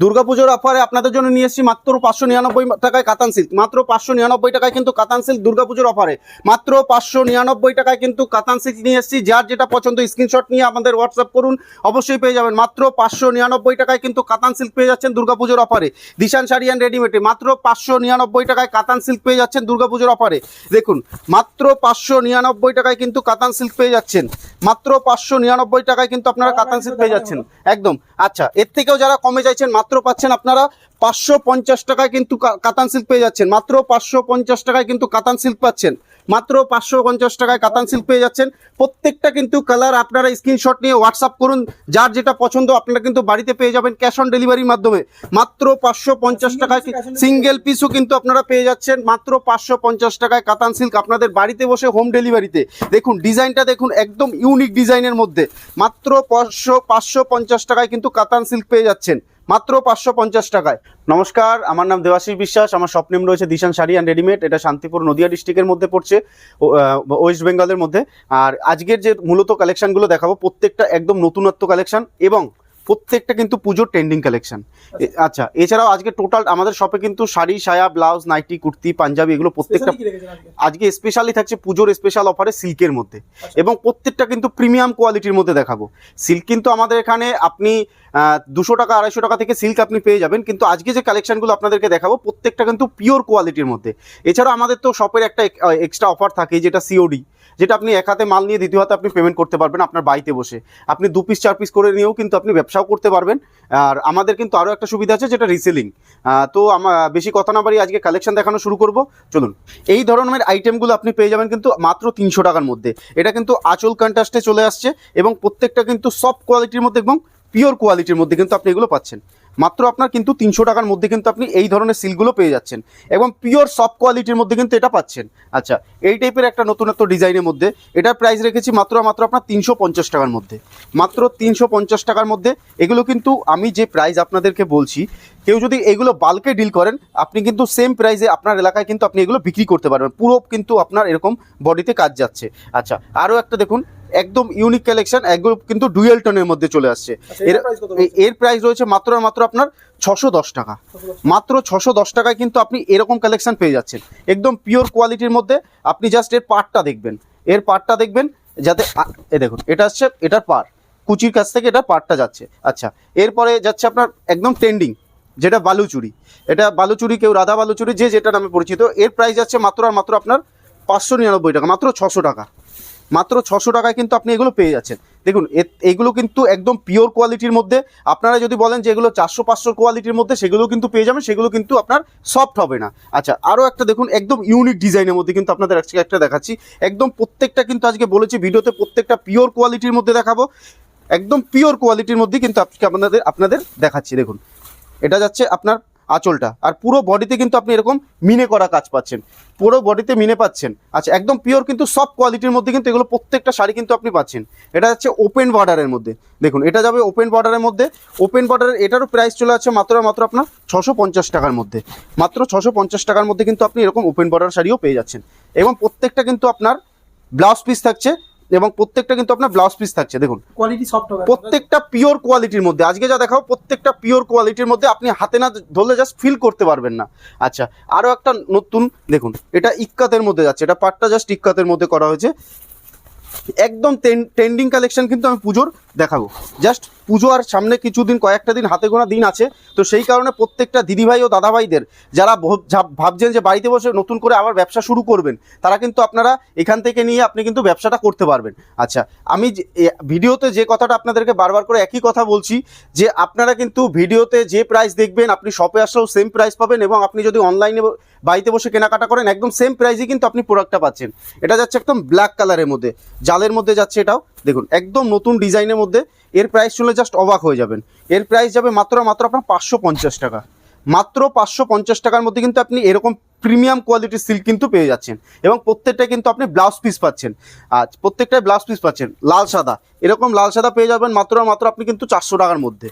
দুর্গাপুজোর অফারে আপনাদের জন্য নিয়ে এসেছি মাত্র পাঁচশো নিরানব্বই টাকায় কাতান সিল্ক মাত্র পাঁচশো নিরানব্বই টাকায় কিন্তু কাতান সিল্ক দুর্গাপুজোর অফারে মাত্র পাঁচশো নিরানব্বই টাকায় কিন্তু কাতান সিল্ক নিয়ে এসেছি। যার যেটা পছন্দ স্ক্রিনশট নিয়ে আমাদের হোয়াটসঅ্যাপ করুন অবশ্যই পেয়ে যাবেন। মাত্র পাঁচশো নিরানব্বই টাকায় কিন্তু কাতান সিল্ক পেয়ে যাচ্ছেন দুর্গাপুজোর অফারে দিশান শাড়ি অ্যান্ড রেডিমেডে মাত্র পাঁচশো নিরানব্বই টাকায় কাতান সিল্ক পেয়ে যাচ্ছেন দুর্গাপুজোর অফারে দেখুন মাত্র পাঁচশো নিরানব্বই টাকায় কিন্তু কাতান সিল্ক পেয়ে যাচ্ছেন। মাত্র পাঁচশো নিরানব্বই টাকায় কিন্তু আপনারা কাতান সিল্ক পেয়ে যাচ্ছেন। একদম। আচ্ছা এর থেকেও যারা কমে চাইছেন মাত্র পাচ্ছেন আপনারা পাঁচশো পঞ্চাশ টাকায় কিন্তু কাতান সিল্ক পেয়ে যাচ্ছেন। মাত্র পাঁচশো পঞ্চাশ টাকায় কিন্তু কাতান সিল্ক পাচ্ছেন। মাত্র পাঁচশো পঞ্চাশ টাকায় কাতান সিল্ক পেয়ে যাচ্ছেন। প্রত্যেকটা কিন্তু কালার আপনারা স্ক্রিনশট নিয়ে হোয়াটসঅ্যাপ করুন। যার যেটা পছন্দ আপনারা কিন্তু বাড়িতে পেয়ে যাবেন ক্যাশ অন ডেলিভারির মাধ্যমে। মাত্র পাঁচশো পঞ্চাশ টাকায় সিঙ্গেল পিসও কিন্তু আপনারা পেয়ে যাচ্ছেন। মাত্র পাঁচশো পঞ্চাশ টাকায় কাতান সিল্ক আপনাদের বাড়িতে বসে হোম ডেলিভারিতে দেখুন ডিজাইনটা দেখুন একদম ইউনিক ডিজাইনের মধ্যে। মাত্র পাঁচশো পাঁচশো পঞ্চাশ টাকায় কিন্তু কাতান সিল্ক পেয়ে যাচ্ছেন। মাত্র পাঁচশো পঞ্চাশ টাকায়। নমস্কার, আমার নাম দেবাশিস বিশ্বাস, আমার স্বপ্নেম রয়েছে দিশান শাড়ি অ্যান্ড রেডিমেড এটা শান্তিপুর নদিয়া ডিস্ট্রিক্টের মধ্যে পড়ছে ওয়েস্ট বেঙ্গলের মধ্যে। আর আজকের যে মূলত কালেকশানগুলো দেখাবো, প্রত্যেকটা একদম নতুনত্ব কালেকশান এবং প্রত্যেকটা কিন্তু পুজোর ট্রেন্ডিং কালেকশন আচ্ছা এছাড়াও আজকে টোটাল আমাদের শপে কিন্তু শাড়ি সায়া ব্লাউজ নাইটি কুর্তি পাঞ্জাবি এগুলো প্রত্যেকটা আজকে? স্পেশালি থাকছে পুজোর স্পেশাল অফারে সিল্কের মধ্যে। এবং প্রত্যেকটা কিন্তু প্রিমিয়াম কোয়ালিটির মধ্যে দেখাবো। সিল্ক কিন্তু আমাদের এখানে আপনি দুশো টাকা আড়াইশো টাকা থেকে সিল্ক আপনি পেয়ে যাবেন। কিন্তু আজকে যে কালেকশনগুলো আপনাদেরকে দেখাবো প্রত্যেকটা কিন্তু পিওর কোয়ালিটির মধ্যে। এছাড়াও আমাদের তো শপের একটা এক্সট্রা অফার থাকে যেটা সিওডি যেটা আপনি এক হাতে মাল নিয়ে দ্বিতীয় হাতে আপনি পেমেন্ট করতে পারবেন আপনার বাড়িতে বসে। আপনি দু পিস চার পিস করে নিয়েও কিন্তু আপনি ব্যবসাও করতে পারবেন। আর আমাদের কিন্তু আরও একটা সুবিধা আছে যেটা রিসেলিং তো আমার বেশি কথা না বাড়ি আজকে কালেকশন দেখানো শুরু করব। চলুন, এই ধরনের আইটেমগুলো আপনি পেয়ে যাবেন কিন্তু মাত্র তিনশো টাকার মধ্যে। এটা কিন্তু আচল কন্ট্রাস্টে চলে আসছে এবং প্রত্যেকটা কিন্তু সফট কোয়ালিটির মধ্যে এবং পিওর কোয়ালিটির মধ্যে কিন্তু আপনি এগুলো পাচ্ছেন। মাত্র আপনার কিন্তু তিনশো টাকার মধ্যে কিন্তু আপনি এই ধরনের সিলগুলো পেয়ে যাচ্ছেন এবং পিওর সফট কোয়ালিটির মধ্যে কিন্তু এটা পাচ্ছেন। আচ্ছা এই টাইপের একটা নতুনত্ব ডিজাইনের মধ্যে এটার প্রাইস রেখেছি মাত্র মাত্র আপনার তিনশো পঞ্চাশ টাকার মধ্যে। মাত্র তিনশো পঞ্চাশ টাকার মধ্যে এগুলো কিন্তু আমি যে প্রাইস আপনাদেরকে বলছি কেউ যদি এগুলো বাল্কে ডিল করেন আপনি কিন্তু সেম প্রাইসে আপনার এলাকায় কিন্তু আপনি এগুলো বিক্রি করতে পারবেন। পুরো কিন্তু আপনার এরকম বডিতে কাজ যাচ্ছে। আচ্ছা আরও একটা দেখুন একদম ইউনিক কালেকশন এগুলো কিন্তু ডুয়েল টোনের মধ্যে চলে আসছে। এর এ- এর প্রাইস রয়েছে মাত্র মাত্র আপনার ছশো দশ টাকা। মাত্র ছশো দশ টাকায় কিন্তু আপনি এরকম কালেকশন পেয়ে যাচ্ছেন। একদম পিওর কোয়ালিটির মধ্যে আপনি জাস্ট এর পার্টটা দেখবেন। এর পার্টটা দেখবেন যাতে এ দেখুন এটা হচ্ছে এটার পার কুচির কাছ থেকে এটা পার্টটা যাচ্ছে। আচ্ছা এরপরে যাচ্ছে আপনার একদম ট্রেন্ডিং যেটা বালুচুরি। এটা বালুচুরি কেউ, রাধা বালুচুরি, যে যেটা নামে পরিচিত, এর প্রাইস যাচ্ছে মাত্র আর মাত্র আপনার পাঁচশো নিরানব্বই টাকা, মাত্র ছশো টাকা। মাত্র ছশো টাকায় কিন্তু আপনি এগুলো পেয়ে যাচ্ছেন। দেখুন এগুলো কিন্তু একদম পিওর কোয়ালিটির মধ্যে, আপনারা যদি বলেন যে এগুলো চারশো পাঁচশো কোয়ালিটির মধ্যে, সেগুলো কিন্তু পেয়ে যাবেন, সেগুলো কিন্তু আপনার সফট হবে না। আচ্ছা আরও একটা দেখুন, একদম ইউনিক ডিজাইনের মধ্যে কিন্তু আপনাদের আজকে একটা দেখাচ্ছি। একদম প্রত্যেকটা কিন্তু আজকে বলেছি, ভিডিওতে প্রত্যেকটা পিওর কোয়ালিটির মধ্যে দেখাবো। একদম পিওর কোয়ালিটির মধ্যে কিন্তু আজকে আপনাদের আপনাদের দেখাচ্ছি, দেখুন। এটা যাচ্ছে আপনার আঁচলটা। আর পুরো বডিতে কিন্তু আপনি এরকম মিনে করা কাজ পাচ্ছেন। পুরো বডিতে মিনে পাচ্ছেন। আচ্ছা একদম পিওর কিন্তু সব কোয়ালিটির মধ্যে কিন্তু এগুলো প্রত্যেকটা শাড়ি কিন্তু আপনি পাচ্ছেন। এটা হচ্ছে ওপেন বর্ডারের মধ্যে। দেখুন, এটা যাবে ওপেন বর্ডারের মধ্যে। ওপেন বর্ডারের এটারও প্রাইস চলে আছে মাত্র মাত্র আপনার ছশো টাকার মধ্যে। মাত্র ছশো টাকার মধ্যে কিন্তু আপনি এরকম ওপেন বর্ডার শাড়িও পেয়ে যাচ্ছেন। এবং প্রত্যেকটা কিন্তু আপনার ব্লাউজ পিস থাকছে এবং প্রত্যেকটা কিন্তু আপনার ব্লাউজ পিস থাকছে দেখুন। কোয়ালিটি সফট হবে। প্রত্যেকটা পিওর কোয়ালিটির মধ্যে আজকে যা দেখাবো প্রত্যেকটা পিওর কোয়ালিটির মধ্যে আপনি হাতে না ধরলে জাস্ট ফিল করতে পারবেন না। আচ্ছা আরও একটা নতুন দেখুন এটা ইক্কাতের মধ্যে যাচ্ছে এটা পাটটা জাস্ট ইক্কাতের মধ্যে করা হয়েছে। একদম ট্রেন্ডিং কালেকশন কিন্তু আমি পুজোর দেখাবো। জাস্ট পুজো আর সামনে কিছুদিন, কয়েকটা দিন হাতে গোনা দিন আছে। তো সেই কারণে প্রত্যেকটা দিদিভাই ও দাদাভাইদের, যারা ভব- ভাবছেন যে বাড়িতে বসে নতুন করে আবার ব্যবসা শুরু করবেন, তারা কিন্তু আপনারা এখান থেকে নিয়ে আপনি কিন্তু ব্যবসাটা করতে পারবেন। আচ্ছা আমি ভিডিওতে যে কথাটা আপনাদেরকে বারবার করে একই কথা বলছি, যে আপনারা কিন্তু ভিডিওতে যে প্রাইস দেখবেন, আপনি শপে আসলেও সেম প্রাইস পাবেন এবং আপনি যদি অনলাইনে বাড়িতে বসে কেনাকাটা করেন, একদম সেম প্রাইসে কিন্তু আপনি প্রোডাক্টটা পাচ্ছেন। এটা যাচ্ছে একদম ব্ল্যাক কালারের মধ্যে, জালের মধ্যে যাচ্ছে এটাও। দেখুন, একদম নতুন ডিজাইনের মধ্যে এর প্রাইস শুনলে জাস্ট অবাক হয়ে যাবেন। এর প্রাইস যাবে মাত্র মাত্র আপনার পাঁচশো পঞ্চাশ টাকা। মাত্র পাঁচশো পঞ্চাশ টাকার মধ্যে কিন্তু আপনি এরকম প্রিমিয়াম কোয়ালিটির সিল্ক কিন্তু পেয়ে যাচ্ছেন। এবং প্রত্যেকটা কিন্তু আপনি ব্লাউজ পিস পাচ্ছেন। আজ প্রত্যেকটাই ব্লাউজ পিস পাচ্ছেন লাল সাদা। এরকম লাল সাদা পেয়ে যাবেন মাত্র মাত্র আপনি কিন্তু চারশো টাকার মধ্যে।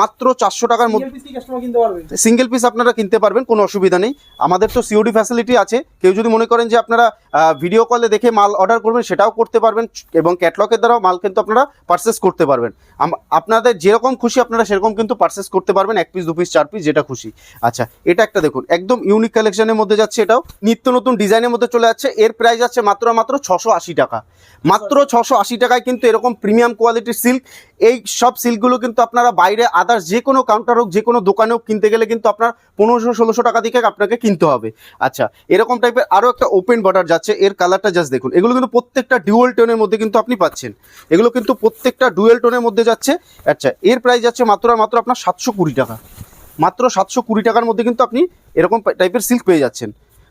মাত্র চারশো টাকার মধ্যে। সিঙ্গেল পিস আপনারা কিনতে পারবেন কোনো অসুবিধা নেই। আমাদের তো সিওডি ফ্যাসিলিটি আছে। কেউ যদি মনে করেন যে আপনারা ভিডিও কলে দেখে মাল অর্ডার করবেন সেটাও করতে পারবেন এবং ক্যাটলগের দ্বারাও মাল কিন্তু আপনারা পারচেস করতে পারবেন। আপনাদের যেরকম খুশি আপনারা সেরকম কিন্তু পারচেস করতে পারবেন এক পিস দু পিস চার পিস যেটা খুশি। আচ্ছা এটা একটা দেখুন একদম ইউনিক কালেকশনের মধ্যে যাচ্ছে এটাও। নিত্য নতুন ডিজাইনের মধ্যে চলে যাচ্ছে। এর প্রাইস যাচ্ছে মাত্র মাত্র ছশো টাকা। মাত্র ছশো টাকায় কিন্তু এরকম প্রিমিয়াম কোয়ালিটির সিল্ক এই সব সিল্কগুলো কিন্তু আপনারা বাইরে আদার্স যে কোনো কাউন্টার হোক, যে কোনো দোকানে হোক কিনতে গেলে কিন্তু আপনার পনেরোশো, ষোলোশো টাকা থেকে আপনাকে কিনতে হবে। আচ্ছা এরকম টাইপের আরও একটা ওপেন বর্ডার যাচ্ছে। এর কালারটা জাস্ট দেখুন। এগুলো কিন্তু প্রত্যেকটা ডুয়েল টোনের মধ্যে কিন্তু আপনি পাচ্ছেন। এগুলো কিন্তু প্রত্যেকটা ডুয়েল টোনের মধ্যে যাচ্ছে। আচ্ছা এর প্রাইস যাচ্ছে মাত্র মাত্র আপনার সাতশো কুড়ি টাকা। মাত্র সাতশো কুড়ি টাকার মধ্যে কিন্তু আপনি এরকম টাইপের সিল্ক পেয়ে যাচ্ছেন।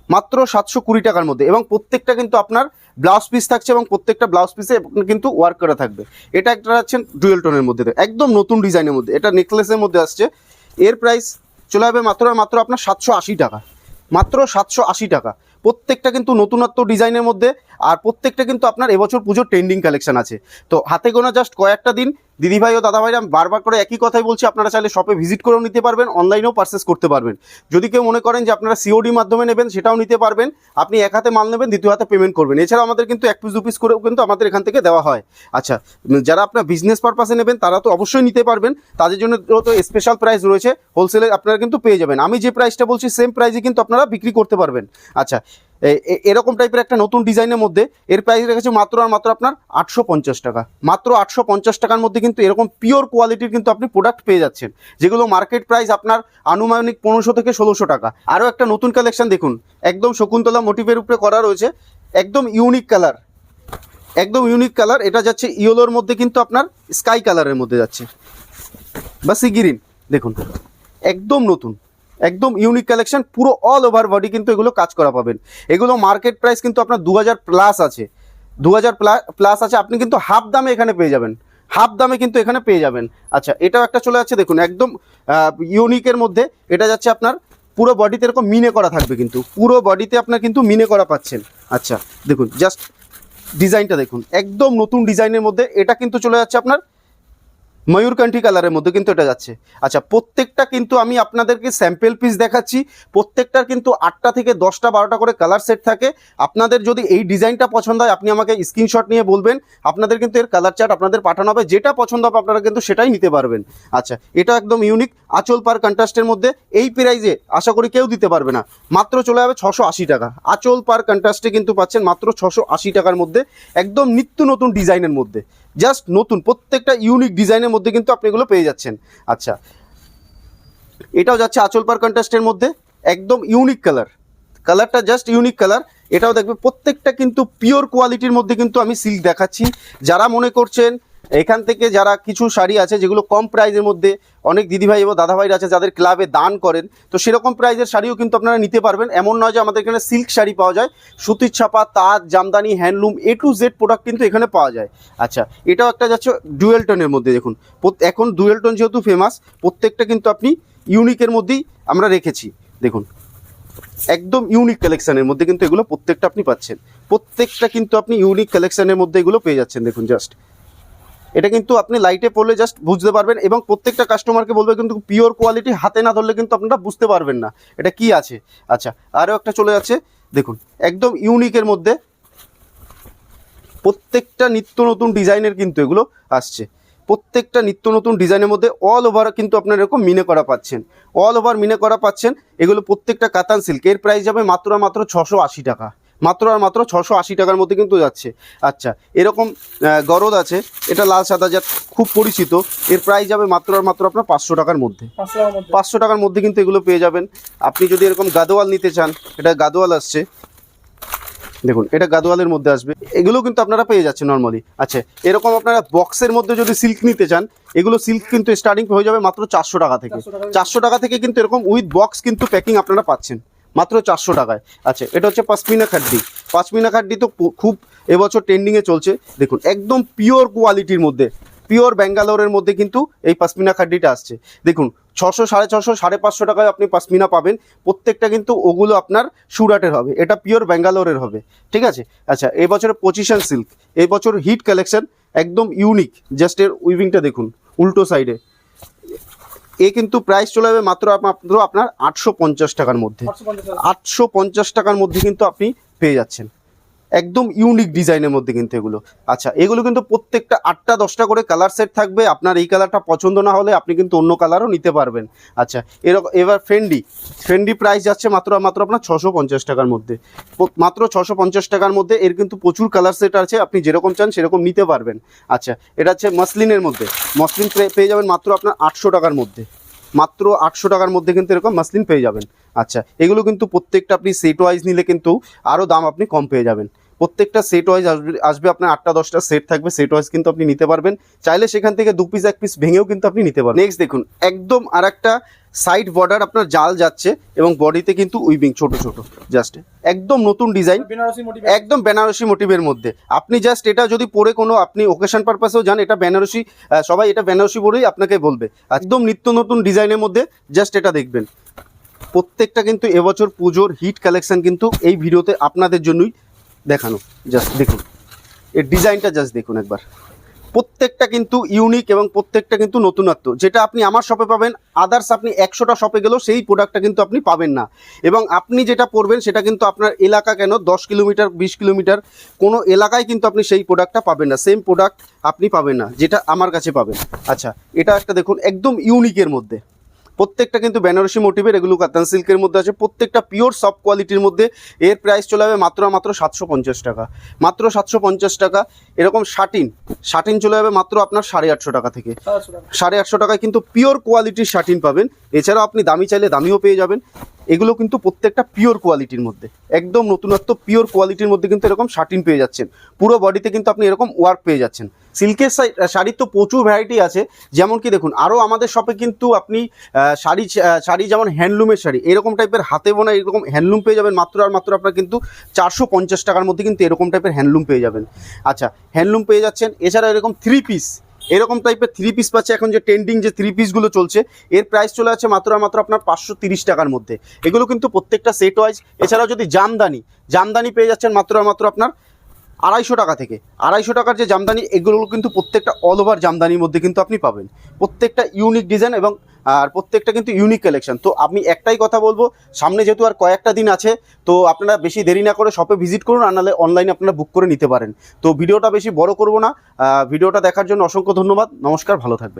মাত্র সাতশো কুড়ি টাকার মধ্যে এবং প্রত্যেকটা কিন্তু আপনার ব্লাউজ পিস থাকছে এবং প্রত্যেকটা ব্লাউজ পিসে কিন্তু ওয়ার্ক করা থাকবে। এটা একটা আছেন ডুয়েল টোনের মধ্যে। একদম নতুন ডিজাইনের মধ্যে। এটা নেকলেসের মধ্যে আসছে। এর প্রাইস চলে যাবে মাত্র মাত্র আপনার সাতশো আশি টাকা। মাত্র সাতশো আশি টাকা। প্রত্যেকটা কিন্তু নতুনত্ব ডিজাইনের মধ্যে আর প্রত্যেকটা কিন্তু আপনার এবছর পুজোর ট্রেন্ডিং কালেকশন আছে। তো হাতে গোনা জাস্ট কয়েকটা দিন দিদিভাই ও দাদাভাইরা বারবার করে একই কথাই বলছি, আপনারা চাইলে শপে ভিজিট করেও নিতে পারবেন অনলাইনেও পারচেস করতে পারবেন। যদি কেউ মনে করেন যে আপনারা সিওডি মাধ্যমে নেবেন, সেটাও নিতে পারবেন। আপনি এক হাতে মাল নেবেন, দ্বিতীয় হাতে পেমেন্ট করবেন। এছাড়াও আমাদের কিন্তু এক পিস দু পিস করেও কিন্তু আমাদের এখান থেকে দেওয়া হয়। আচ্ছা যারা আপনার বিজনেস পারপাসে নেবেন, তারা তো অবশ্যই নিতে পারবেন। তাদের জন্য তো স্পেশাল প্রাইস রয়েছে। হোলসেলে আপনারা কিন্তু পেয়ে যাবেন। আমি যে প্রাইসটা বলছি সেম প্রাইসে কিন্তু আপনারা বিক্রি করতে পারবেন। আচ্ছা এরকম টাইপের একটা নতুন ডিজাইনের মধ্যে এর প্রাইস রেখেছে মাত্র আর মাত্র আপনার আটশো পঞ্চাশ টাকা। মাত্র আটশো পঞ্চাশ টাকার মধ্যে কিন্তু এরকম পিওর কোয়ালিটির কিন্তু আপনি প্রোডাক্ট পেয়ে যাচ্ছেন। যেগুলো মার্কেট প্রাইস আপনার আনুমানিক পনেরোশো থেকে ষোলোশো টাকা। আরও একটা নতুন কালেকশন দেখুন, একদম শকুন্তলা মোটিভের উপরে করা রয়েছে, একদম ইউনিক কালার একদম ইউনিক কালার এটা যাচ্ছে ইয়েলোর মধ্যে কিন্তু আপনার স্কাই কালারের মধ্যে যাচ্ছে। বা সি গ্রিন দেখুন, একদম নতুন। একদম ইউনিক কালেকশন পুরো অল ওভার বডি কিন্তু এগুলো কাজ করা পাবেন। এগুলো মার্কেট প্রাইস কিন্তু আপনার দু হাজার প্লাস আছে। দু হাজার প্লাস আছে, আপনি কিন্তু হাফ দামে এখানে পেয়ে যাবেন। হাফ দামে কিন্তু এখানে পেয়ে যাবেন। আচ্ছা এটাও একটা চলে যাচ্ছে, দেখুন, একদম ইউনিকের মধ্যে এটা যাচ্ছে আপনার, পুরো বডিতে এরকম মিনে করা থাকবে কিন্তু। পুরো বডিতে আপনার কিন্তু মিনে করা পাচ্ছেন। আচ্ছা দেখুন জাস্ট ডিজাইনটা দেখুন। একদম নতুন ডিজাইনের মধ্যে এটা কিন্তু চলে যাচ্ছে আপনার ময়ূরকান্ঠি কালারের মধ্যে কিন্তু এটা যাচ্ছে। আচ্ছা প্রত্যেকটা কিন্তু আমি আপনাদেরকে স্যাম্পেল পিস দেখাচ্ছি। প্রত্যেকটার কিন্তু আটটা থেকে দশটা, বারোটা করে কালার সেট থাকে। আপনাদের যদি এই ডিজাইনটা পছন্দ হয়, আপনি আমাকে স্ক্রিনশট নিয়ে বলবেন। আপনাদের কিন্তু এর কালার চার্ট আপনাদের পাঠানো হবে। যেটা পছন্দ হবে, আপনারা কিন্তু সেটাই নিতে পারবেন। আচ্ছা এটা একদম ইউনিক আচল পার কন্ট্রাস্টের মধ্যে। এই প্রাইজে আশা করি কেউ দিতে পারবে না। মাত্র চলে যাবে ছশো আশি টাকা। আচল পার কন্ট্রাস্টে কিন্তু পাচ্ছেন মাত্র ছশো আশি টাকার মধ্যে। একদম নিত্য নতুন ডিজাইনের মধ্যে। জাস্ট নতুন, প্রত্যেকটা ইউনিক ডিজাইনের মধ্যে কিন্তু আপনি এগুলো পেয়ে যাচ্ছেন। আচ্ছা এটাও যাচ্ছে আচল পার কন্ট্রাস্টের মধ্যে, একদম ইউনিক কালার কালারটা জাস্ট ইউনিক কালার এটাও দেখবে প্রত্যেকটা কিন্তু পিওর কোয়ালিটির মধ্যে কিন্তু আমি সিল্ক দেখাচ্ছি। যারা মনে করছেন এখান থেকে যারা কিছু শাড়ি আছে, যেগুলো কম প্রাইজের মধ্যে অনেক দিদিভাই এবং দাদাভাইরা আছে, যাদের ক্লাবে দান করেন, তো সেরকম প্রাইজের শাড়িও কিন্তু আপনারা নিতে পারবেন। এমন নয় যে আমাদের এখানে সিল্ক শাড়ি পাওয়া যায়, সুতির ছাপা, তাঁত, jamdani handloom A to Z product কিন্তু এখানে পাওয়া যায়। আচ্ছা এটাও একটা যাচ্ছে ডুয়েল টোনের মধ্যে দেখুন। এখন ডুয়েল টোন যেহেতু ফেমাস প্রত্যেকটা কিন্তু আপনি ইউনিকের মধ্যেই আমরা রেখেছি। দেখুন, একদম ইউনিক কালেকশনের মধ্যে কিন্তু এগুলো প্রত্যেকটা আপনি পাচ্ছেন। প্রত্যেকটা কিন্তু আপনি ইউনিক কালেকশনের মধ্যে এগুলো পেয়ে যাচ্ছেন, দেখুন জাস্ট এটা কিন্তু আপনি লাইটে পড়লে জাস্ট বুঝতে পারবেন এবং প্রত্যেকটা কাস্টমারকে বলবে কিন্তু পিওর কোয়ালিটি হাতে না ধরলে কিন্তু আপনারা বুঝতে পারবেন না। এটা কি আছে? আচ্ছা আরও একটা চলে যাচ্ছে। দেখুন, একদম ইউনিকের মধ্যে প্রত্যেকটা নিত্য নতুন ডিজাইনের কিন্তু এগুলো আসছে। প্রত্যেকটা নিত্য নতুন ডিজাইনের মধ্যে অল ওভার কিন্তু আপনারা এরকম মিনে করা পাচ্ছেন। অল ওভার মিনে করা পাচ্ছেন, এগুলো প্রত্যেকটা কাতান সিল্ক এর প্রাইস যাবে মাত্র মাত্র ছশো টাকা। মাত্র আর মাত্র ছশো আশি টাকার মধ্যে কিন্তু যাচ্ছে। আচ্ছা এরকম গরদ আছে। এটা লাল সাদা যা খুব পরিচিত। এর প্রাইস যাবে মাত্র আর মাত্র আপনার পাঁচশো টাকার মধ্যে। পাঁচশো টাকার মধ্যে। কিন্তু এগুলো পেয়ে যাবেন। আপনি যদি এরকম গাদোয়াল নিতে চান এটা গাদোয়াল আসছে। দেখুন এটা গাদোয়ালের মধ্যে আসবে। এগুলো কিন্তু আপনারা পেয়ে যাচ্ছেন নর্মালি আচ্ছা এরকম আপনারা বক্সের মধ্যে যদি সিল্ক নিতে চান এগুলো সিল্ক কিন্তু স্টার্টিং হয়ে যাবে মাত্র চারশো টাকা থেকে। চারশো টাকা থেকে। কিন্তু এরকম উইথ বক্স কিন্তু প্যাকিং আপনারা পাচ্ছেন। মাত্র চারশো টাকায়। আচ্ছা এটা হচ্ছে পাঁচমিনা খাড্ডি। পাঁচমিনা খাড্ডি তো খুব এবছর ট্রেন্ডিংয়ে চলছে। দেখুন, একদম পিওর কোয়ালিটির মধ্যে পিওর ব্যাঙ্গালোরের মধ্যে কিন্তু এই পাসমিনা খাড্ডিটা আসছে। দেখুন, ছশো সাড়ে ছশো, সাড়ে পাঁচশো টাকায় আপনি পাসমিনা পাবেন। প্রত্যেকটা কিন্তু ওগুলো আপনার সুরাটের হবে। এটা পিওর ব্যাঙ্গালোরের হবে। ঠিক আছে? আচ্ছা এই বছরের পজিশন সিল্ক এবছর হিট কালেকশন একদম ইউনিক জাস্ট এর উইভিংটা দেখুন, উল্টো সাইডে এ কিন্তু প্রাইস চলে যাবে মাত্র মাত্র আপনার আটশো পঞ্চাশ টাকার মধ্যে। আটশো পঞ্চাশ টাকার মধ্যে কিন্তু আপনি পেয়ে যাচ্ছেন। একদম ইউনিক ডিজাইনের মধ্যে কিন্তু এগুলো। আচ্ছা এগুলো কিন্তু প্রত্যেকটা আটটা, দশটা করে কালার সেট থাকবে। আপনার এই কালারটা পছন্দ না হলে আপনি কিন্তু অন্য কালারও নিতে পারবেন। আচ্ছা এরকম এবার ফেন্ডি ফেন্ডি প্রাইস যাচ্ছে মাত্র মাত্র আপনার ছশো পঞ্চাশ টাকার মধ্যে। মাত্র ছশো পঞ্চাশ টাকার মধ্যে এর কিন্তু প্রচুর কালার সেট আছে। আপনি যেরকম চান সেরকম নিতে পারবেন। আচ্ছা এটা হচ্ছে মসলিনের মধ্যে। মসলিন পেয়ে যাবেন মাত্র আপনার আটশো টাকার মধ্যে। মাত্র আটশো টাকার মধ্যে কিন্তু এরকম মাসলিন পেয়ে যাবেন। আচ্ছা এগুলো কিন্তু প্রত্যেকটা আপনি সেট ওয়াইজ নিলে কিন্তু আরও দাম আপনি কম পেয়ে যাবেন। প্রত্যেকটা সেট ওয়াইজ আসবে আসবে আপনার আটটা দশটা সেট থাকবে সেট ওয়াইজ কিন্তু আপনি নিতে পারবেন। চাইলে সেখান থেকে দু পিস এক পিস ভেঙেও কিন্তু আপনি নিতে পারবেন। নেক্সট দেখুন একদম আর একটা সাইড বর্ডার আপনার জাল যাচ্ছে এবং বডিতে কিন্তু উইভিং ছোট ছোট জাস্ট একদম নতুন ডিজাইন বেনারসি একদম বেনারসি মোটিভের মধ্যে। আপনি জাস্ট এটা যদি পরে কোনো আপনি ওকেশন পারপাসেও যান এটা বেনারসি সবাই এটা বেনারসি পরেই আপনাকে বলবে। একদম নিত্য নতুন ডিজাইনের মধ্যে জাস্ট এটা দেখবেন। প্রত্যেকটা কিন্তু এবছর পুজোর হিট কালেকশন কিন্তু এই ভিডিওতে আপনাদের জন্যই দেখানো জাস্ট দেখুন। এর ডিজাইনটা জাস্ট দেখুন একবার। প্রত্যেকটা কিন্তু ইউনিক এবং প্রত্যেকটা কিন্তু নতুনত্ব। যেটা আপনি আমার শপে পাবেন আদার্স আপনি একশোটা শপে গেলেও সেই প্রোডাক্টটা কিন্তু আপনি পাবেন না। এবং আপনি যেটা পরবেন, সেটা কিন্তু আপনার এলাকা কেন? দশ কিলোমিটার, বিশ কিলোমিটার, কোনো এলাকায় কিন্তু আপনি সেই প্রোডাক্টটা পাবেন না। সেম প্রোডাক্ট আপনি পাবেন না, যেটা আমার কাছে পাবেন। আচ্ছা এটা একটা দেখুন, একদম ইউনিকের মধ্যে। প্রত্যেকটা কিন্তু বেনারসি মোটিভের এগুলো কাতান সিল্কের মধ্যে আছে। প্রত্যেকটা পিওর সফট কোয়ালিটির মধ্যে এর প্রাইস চলে যাবে মাত্র মাত্র সাতশো পঞ্চাশ টাকা। মাত্র সাতশো পঞ্চাশ টাকা। এরকম শাটিন শাটিন চলে যাবে মাত্র আপনার সাড়ে আটশো টাকা থেকে। সাড়ে আটশো টাকায় কিন্তু পিওর কোয়ালিটির শাটিন পাবেন। এছাড়াও আপনি দামি চাইলে দামিও পেয়ে যাবেন। এগুলো কিন্তু প্রত্যেকটা পিওর কোয়ালিটির মধ্যে। একদম নতুনত্ব পিওর কোয়ালিটির মধ্যে কিন্তু এরকম শার্টিন পেয়ে যাচ্ছেন। পুরো বডিতে কিন্তু আপনি এরকম ওয়ার্ক পেয়ে যাচ্ছেন। সিল্কের শাড়ির তো প্রচুর ভ্যারাইটি আছে। যেমন কি দেখুন আরও আমাদের শপে কিন্তু আপনি শাড়ি শাড়ি যেমন হ্যান্ডলুমের শাড়ি, এরকম টাইপের হাতে বোনা এরকম হ্যান্ডলুম পেয়ে যাবেন মাত্র আর মাত্র আপনার কিন্তু চারশো পঞ্চাশ টাকার মধ্যে কিন্তু এরকম টাইপের হ্যান্ডলুম পেয়ে যাবেন। আচ্ছা হ্যান্ডলুম পেয়ে যাচ্ছেন। এছাড়া এরকম থ্রি পিস এরকম টাইপের থ্রি পিস পাচ্ছে। এখন যে ট্রেন্ডিং যে থ্রি পিসগুলো চলছে, এর প্রাইস চলে আছে মাত্র মাত্র আপনার পাঁচশো তিরিশ টাকার মধ্যে। এগুলো কিন্তু প্রত্যেকটা সেট ওয়াইজ এছাড়াও যদি জামদানি জামদানি পেয়ে যাচ্ছেন মাত্র মাত্র আপনার আড়াইশো টাকা থেকে। আড়াইশো টাকার যে জামদানি, এগুলো কিন্তু প্রত্যেকটা অল ওভার জামদানির মধ্যে কিন্তু আপনি পাবেন। প্রত্যেকটা ইউনিক ডিজাইন এবং আর প্রত্যেকটা কিন্তু ইউনিক কালেকশন তো আমি একটাই কথা বলব, সামনে যেহেতু আর কয়েকটা দিন আছে, তো আপনারা বেশি দেরি না করে শপে ভিজিট করুন আর নাহলে অনলাইনে আপনারা বুক করে নিতে পারেন। তো ভিডিওটা বেশি বড় করব না ভিডিওটা দেখার জন্য অসংখ্য ধন্যবাদ, নমস্কার, ভালো থাকবেন।